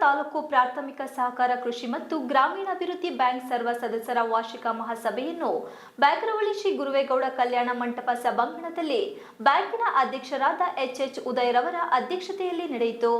ತಾಲೂಕು ಪ್ರಾಥಮಿಕ ಸಹಕಾರ ಕೃಷಿ ಮತ್ತು ಗ್ರಾಮೀಣಾಭಿವೃದ್ಧಿ ಬ್ಯಾಂಕ್ ಸರ್ವ ಸದಸ್ಯರ ವಾರ್ಷಿಕ ಮಹಾಸಭೆಯನ್ನು ಬ್ಯಾಗರವಳ್ಳಿ ಶ್ರೀ ಗುರುವೇಗೌಡ ಕಲ್ಯಾಣ ಮಂಟಪ ಸಭಾಂಗಣದಲ್ಲಿ ಬ್ಯಾಂಕಿನ ಅಧ್ಯಕ್ಷರಾದ ಎಚ್ಎಚ್ ಉದಯರವರ ಅಧ್ಯಕ್ಷತೆಯಲ್ಲಿ ನಡೆಯಿತು.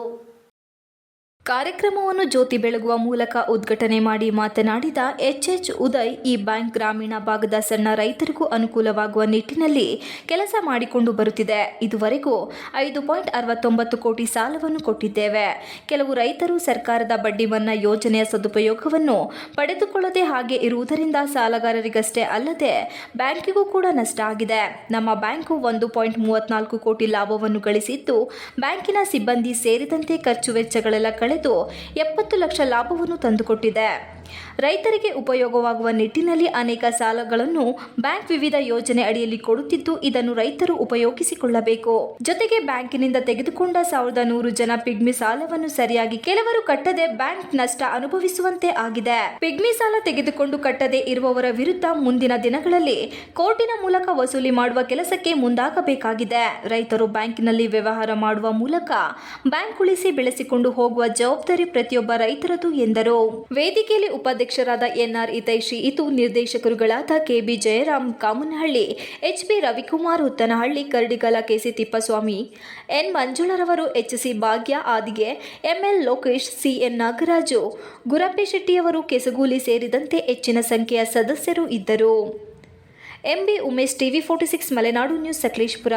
ಕಾರ್ಯಕ್ರಮವನ್ನು ಜ್ಯೋತಿ ಬೆಳಗುವ ಮೂಲಕ ಉದ್ಘಾಟನೆ ಮಾಡಿ ಮಾತನಾಡಿದ ಎಚ್ಎಚ್ ಉದಯ್, ಈ ಬ್ಯಾಂಕ್ ಗ್ರಾಮೀಣ ಭಾಗದ ಸಣ್ಣ ರೈತರಿಗೂ ಅನುಕೂಲವಾಗುವ ನಿಟ್ಟಿನಲ್ಲಿ ಕೆಲಸ ಮಾಡಿಕೊಂಡು ಬರುತ್ತಿದೆ. ಇದುವರೆಗೂ ಐದು ಪಾಯಿಂಟ್ ಅರವತ್ತೊಂಬತ್ತು ಕೋಟಿ ಸಾಲವನ್ನು ಕೊಟ್ಟಿದ್ದೇವೆ. ಕೆಲವು ರೈತರು ಸರ್ಕಾರದ ಬಡ್ಡಿ ಮನ್ನಾ ಯೋಜನೆಯ ಸದುಪಯೋಗವನ್ನು ಪಡೆದುಕೊಳ್ಳದೆ ಹಾಗೆ ಇರುವುದರಿಂದ ಸಾಲಗಾರರಿಗಷ್ಟೇ ಅಲ್ಲದೆ ಬ್ಯಾಂಕಿಗೂ ಕೂಡ ನಷ್ಟ ಆಗಿದೆ. ನಮ್ಮ ಬ್ಯಾಂಕು ಒಂದು ಪಾಯಿಂಟ್ ಮೂವತ್ನಾಲ್ಕು ಕೋಟಿ ಲಾಭವನ್ನು ಗಳಿಸಿದ್ದು, ಬ್ಯಾಂಕಿನ ಸಿಬ್ಬಂದಿ ಸೇರಿದಂತೆ ಖರ್ಚು ವೆಚ್ಚಗಳೆಲ್ಲ ಕಳೆದು ಎಪ್ಪತ್ತು ಲಕ್ಷ ಲಾಭವನ್ನು ತಂದುಕೊಟ್ಟಿದೆ. ರೈತರಿಗೆ ಉಪಯೋಗವಾಗುವ ನಿಟ್ಟಿನಲ್ಲಿ ಅನೇಕ ಸಾಲಗಳನ್ನು ಬ್ಯಾಂಕ್ ವಿವಿಧ ಯೋಜನೆ ಅಡಿಯಲ್ಲಿ ಕೊಡುತ್ತಿದ್ದು, ಇದನ್ನು ರೈತರು ಉಪಯೋಗಿಸಿಕೊಳ್ಳಬೇಕು. ಜೊತೆಗೆ ಬ್ಯಾಂಕಿನಿಂದ ತೆಗೆದುಕೊಂಡ ಸಾವಿರದ ನೂರು ಜನ ಪಿಗ್ಮಿ ಸಾಲವನ್ನು ಸರಿಯಾಗಿ ಕೆಲವರು ಕಟ್ಟದೆ ಬ್ಯಾಂಕ್ ನಷ್ಟ ಅನುಭವಿಸುವಂತೆ ಆಗಿದೆ. ಪಿಗ್ಮಿ ಸಾಲ ತೆಗೆದುಕೊಂಡು ಕಟ್ಟದೆ ಇರುವವರ ವಿರುದ್ಧ ಮುಂದಿನ ದಿನಗಳಲ್ಲಿ ಕೋರ್ಟಿನ ಮೂಲಕ ವಸೂಲಿ ಮಾಡುವ ಕೆಲಸಕ್ಕೆ ಮುಂದಾಗಬೇಕಾಗಿದೆ. ರೈತರು ಬ್ಯಾಂಕಿನಲ್ಲಿ ವ್ಯವಹಾರ ಮಾಡುವ ಮೂಲಕ ಬ್ಯಾಂಕ್ ಉಳಿಸಿ ಬೆಳೆಸಿಕೊಂಡು ಹೋಗುವ ಜವಾಬ್ದಾರಿ ಪ್ರತಿಯೊಬ್ಬ ರೈತರದು ಎಂದರು. ವೇದಿಕೆಯಲ್ಲಿ ಉಪಾಧ್ಯಕ್ಷರಾದ ಎನ್ಆರ್ ಹಿತೈಷಿ, ಇತು ನಿರ್ದೇಶಕರುಗಳಾದ K B Jayaram Kamanahalli H P Ravikumar Huttanahalli K K C Tippaswamy, N ಮಂಜುಳರವರು H C Bhagya ಆದಿಗೆ, M L Lokesh, C N Nagaraju, ಗುರಪ್ಪೆ ಶೆಟ್ಟಿಯವರು ಕೆಸಗೂಲಿ ಸೇರಿದಂತೆ ಹೆಚ್ಚಿನ ಸಂಖ್ಯೆಯ ಸದಸ್ಯರು ಇದ್ದರು. M B Umesh, TV forty six, Malenadu news, Sakleshpur.